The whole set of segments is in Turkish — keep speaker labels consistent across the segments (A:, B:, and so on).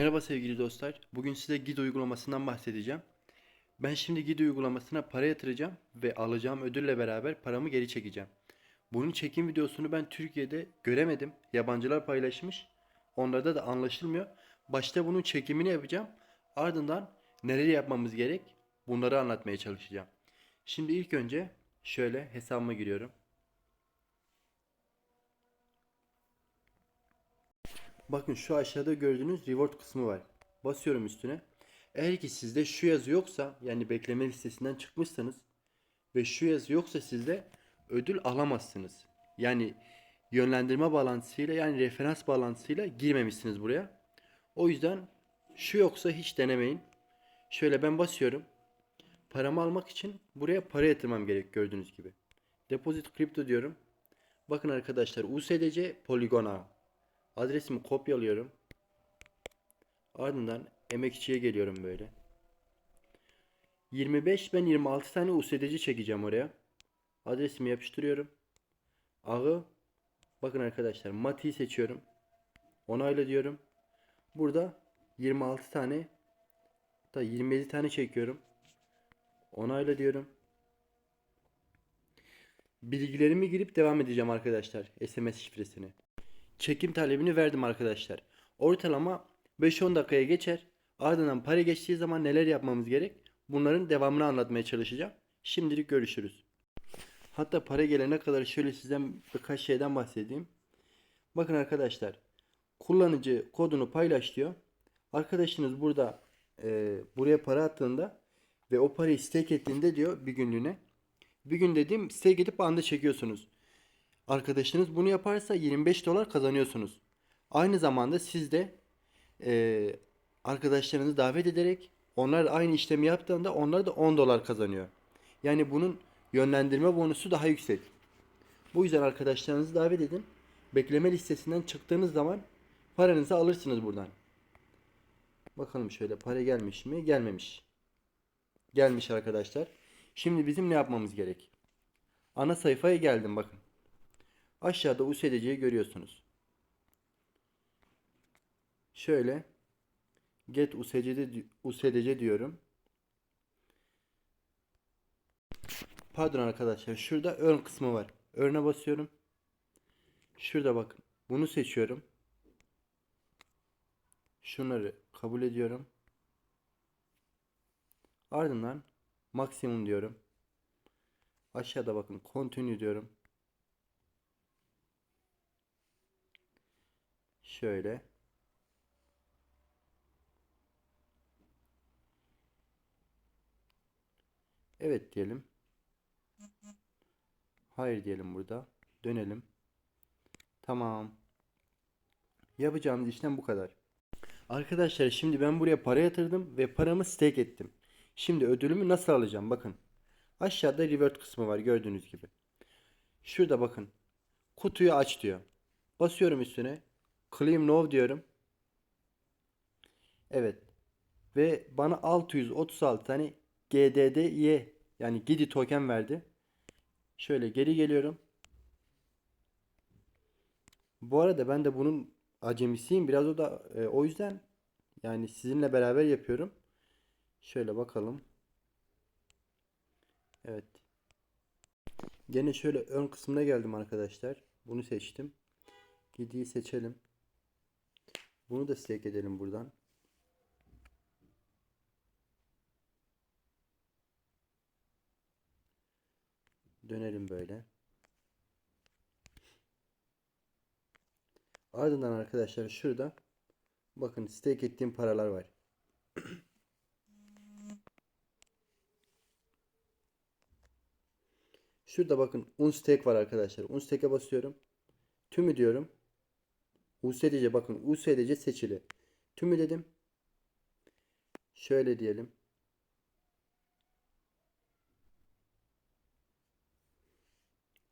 A: Merhaba sevgili dostlar. Bugün size GID uygulamasından bahsedeceğim. Ben şimdi GID uygulamasına para yatıracağım ve alacağım ödülle beraber paramı geri çekeceğim. Bunun çekim videosunu ben Türkiye'de göremedim. Yabancılar paylaşmış. Onlarda da anlaşılmıyor. Başta bunun çekimini yapacağım. Ardından neler yapmamız gerek bunları anlatmaya çalışacağım. Şimdi ilk önce şöyle hesabıma giriyorum. Bakın şu aşağıda gördüğünüz reward kısmı var. Basıyorum üstüne. Eğer ki sizde şu yazı yoksa yani bekleme listesinden çıkmışsanız ve şu yazı yoksa sizde ödül alamazsınız. Yani yönlendirme bağlantısıyla yani referans bağlantısıyla girmemişsiniz buraya. O yüzden şu yoksa hiç denemeyin. Şöyle ben basıyorum. Paramı almak için buraya para yatırmam gerek gördüğünüz gibi. Deposit Crypto diyorum. Bakın arkadaşlar USDC Polygon Ağı. Adresimi kopyalıyorum. Ardından emekçiye geliyorum böyle. 25 ben 26 tane USDC çekeceğim oraya. Adresimi yapıştırıyorum. Ağı bakın arkadaşlar Mati'yi seçiyorum. Onayla diyorum. Burada 26 tane da 27 tane çekiyorum. Onayla diyorum. Bilgilerimi girip devam edeceğim arkadaşlar SMS şifresini. Çekim talebini verdim arkadaşlar. Ortalama 5-10 dakikaya geçer. Ardından para geçtiği zaman neler yapmamız gerek? Bunların devamını anlatmaya çalışacağım. Şimdilik görüşürüz. Hatta para gelene kadar şöyle sizden birkaç şeyden bahsedeyim. Bakın arkadaşlar. Kullanıcı kodunu paylaş diyor. Arkadaşınız burada e, buraya para attığında ve o parayı stake ettiğinde diyor bir günlüğüne. Bir gün dediğim stake edip anda çekiyorsunuz. Arkadaşınız bunu yaparsa 25 dolar kazanıyorsunuz. Aynı zamanda siz de e, arkadaşlarınızı davet ederek onlar aynı işlemi yaptığında onlar da 10 dolar kazanıyor. Yani bunun yönlendirme bonusu daha yüksek. Bu yüzden arkadaşlarınızı davet edin. Bekleme listesinden çıktığınız zaman paranızı alırsınız buradan. Bakalım şöyle para gelmiş mi? Gelmemiş. Gelmiş arkadaşlar. Şimdi bizim ne yapmamız gerek? Ana sayfaya geldim bakın. Aşağıda USDC'yi görüyorsunuz. Şöyle get USDC, USDC diyorum. Pardon arkadaşlar. Şurada ön kısmı var. Örne basıyorum. Şurada bakın. Bunu seçiyorum. Şunları kabul ediyorum. Ardından maksimum diyorum. Aşağıda bakın continue diyorum. Şöyle. Evet diyelim. Hayır diyelim burada. Dönelim. Tamam. Yapacağımız işlem bu kadar. Arkadaşlar şimdi ben buraya para yatırdım ve paramı stake ettim. Şimdi ödülümü nasıl alacağım? Bakın. Aşağıda revert kısmı var gördüğünüz gibi. Şurada bakın. Kutuyu aç diyor. Basıyorum üstüne. Claim now diyorum. Evet. Ve bana 636 tane GDDY yani GIDI token verdi. Şöyle geri geliyorum. Bu arada ben de bunun acemisiyim. Biraz o da e, o yüzden yani sizinle beraber yapıyorum. Şöyle bakalım. Evet. Gene şöyle ön kısmına geldim arkadaşlar. Bunu seçtim. Gidi'yi seçelim. Bunu da stake edelim buradan. Dönelim böyle. Ardından arkadaşlar şurada bakın stake ettiğim paralar var. Şurada bakın unstake var arkadaşlar. Unstake'e basıyorum. Tümü diyorum. USDC bakın USDC seçili. Tümü dedim. Şöyle diyelim.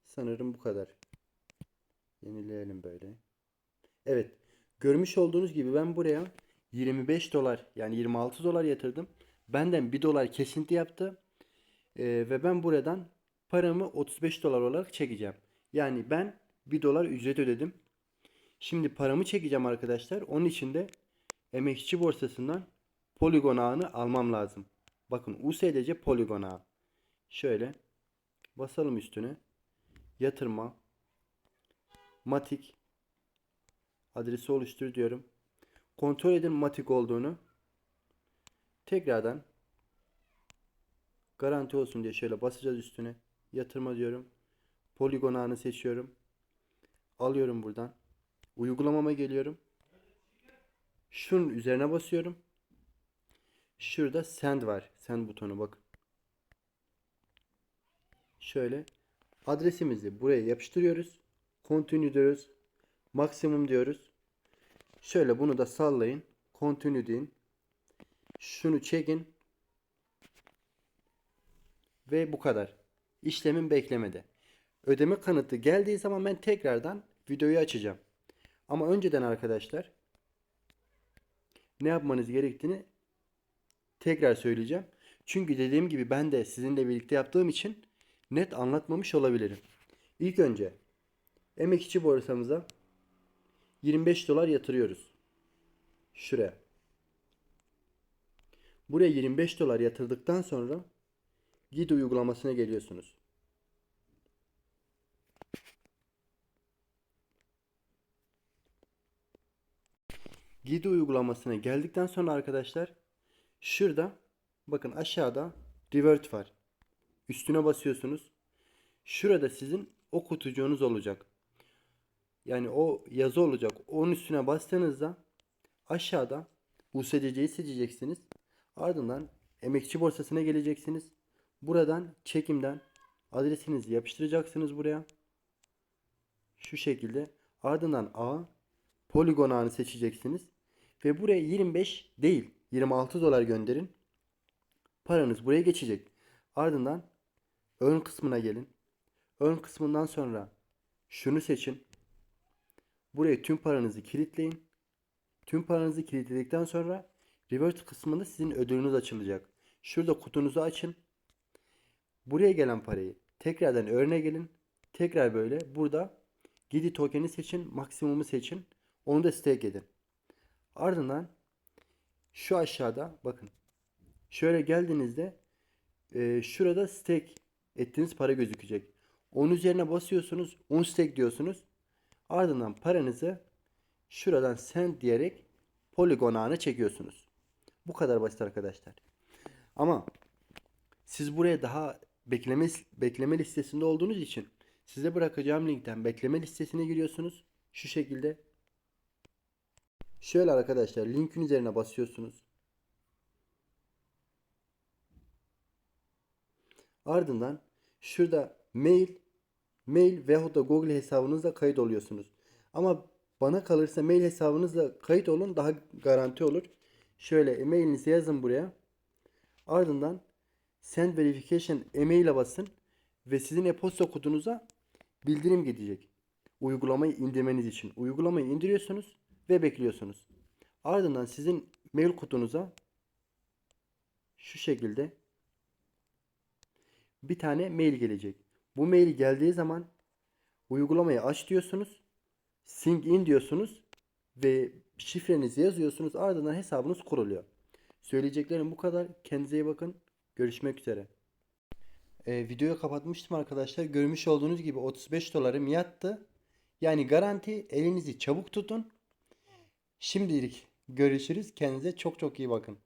A: Sanırım bu kadar. Yenileyelim böyle. Evet. Görmüş olduğunuz gibi ben buraya 25 dolar yani 26 dolar yatırdım. Benden 1 dolar kesinti yaptı. Ee, ve ben buradan paramı 35 dolar olarak çekeceğim. Yani ben 1 dolar ücret ödedim. Şimdi paramı çekeceğim arkadaşlar. Onun için de emekçi borsasından poligon ağını almam lazım. Bakın USDC poligon ağı. Şöyle basalım üstüne. Yatırma. Matik. Adresi oluştur diyorum. Kontrol edin Matik olduğunu. Tekrardan garanti olsun diye şöyle basacağız üstüne. Yatırma diyorum. Poligon ağını seçiyorum. Alıyorum buradan. Uygulamama geliyorum. Şunun üzerine basıyorum. Şurada send var. Send butonu bakın. Şöyle adresimizi buraya yapıştırıyoruz. Continue diyoruz. Maksimum diyoruz. Şöyle bunu da sallayın. Continue deyin. Şunu çekin. Ve bu kadar. İşlemin beklemede. Ödeme kanıtı geldiği zaman ben tekrardan videoyu açacağım. Ama önceden arkadaşlar ne yapmanız gerektiğini tekrar söyleyeceğim. Çünkü dediğim gibi ben de sizinle birlikte yaptığım için net anlatmamış olabilirim. İlk önce emekçi borsamıza 25 dolar yatırıyoruz. Şuraya. Buraya 25 dolar yatırdıktan sonra Gid uygulamasına geliyorsunuz. Gidi uygulamasına geldikten sonra arkadaşlar şurada bakın aşağıda revert var. Üstüne basıyorsunuz. Şurada sizin o kutucuğunuz olacak. Yani o yazı olacak. Onun üstüne bastığınızda aşağıda USDC'yi seçeceksiniz. Ardından emekçi borsasına geleceksiniz. Buradan çekimden adresinizi yapıştıracaksınız buraya. Şu şekilde. Ardından A poligon ağını seçeceksiniz. Ve buraya 25 değil 26 dolar gönderin. Paranız buraya geçecek. Ardından ön kısmına gelin. Ön kısmından sonra şunu seçin. Buraya tüm paranızı kilitleyin. Tüm paranızı kilitledikten sonra revert kısmında sizin ödülünüz açılacak. Şurada kutunuzu açın. Buraya gelen parayı tekrardan örne gelin. Tekrar böyle burada Gidi tokeni seçin. Maksimumu seçin. Onu da stake edin. Ardından şu aşağıda bakın. Şöyle geldiğinizde e, şurada stake ettiğiniz para gözükecek. Onun üzerine basıyorsunuz. 10 stake diyorsunuz. Ardından paranızı şuradan send diyerek poligon ağına çekiyorsunuz. Bu kadar basit arkadaşlar. Ama siz buraya daha bekleme bekleme listesinde olduğunuz için size bırakacağım linkten bekleme listesine giriyorsunuz. Şu şekilde. Şöyle arkadaşlar linkin üzerine basıyorsunuz. Ardından şurada mail mail veyahut da Google hesabınızla kayıt oluyorsunuz. Ama bana kalırsa mail hesabınızla kayıt olun daha garanti olur. Şöyle e-mailinizi yazın buraya. Ardından send verification e-mail'e basın ve sizin e-posta kutunuza bildirim gidecek. Uygulamayı indirmeniz için. Uygulamayı indiriyorsunuz ve bekliyorsunuz. Ardından sizin mail kutunuza şu şekilde bir tane mail gelecek. Bu mail geldiği zaman uygulamayı aç diyorsunuz. Sync in diyorsunuz ve şifrenizi yazıyorsunuz. Ardından hesabınız kuruluyor. Söyleyeceklerim bu kadar. Kendinize iyi bakın. Görüşmek üzere. Ee, videoyu kapatmıştım arkadaşlar. Görmüş olduğunuz gibi 35 dolarım yattı. Yani garanti elinizi çabuk tutun. Şimdilik görüşürüz. Kendinize çok çok iyi bakın.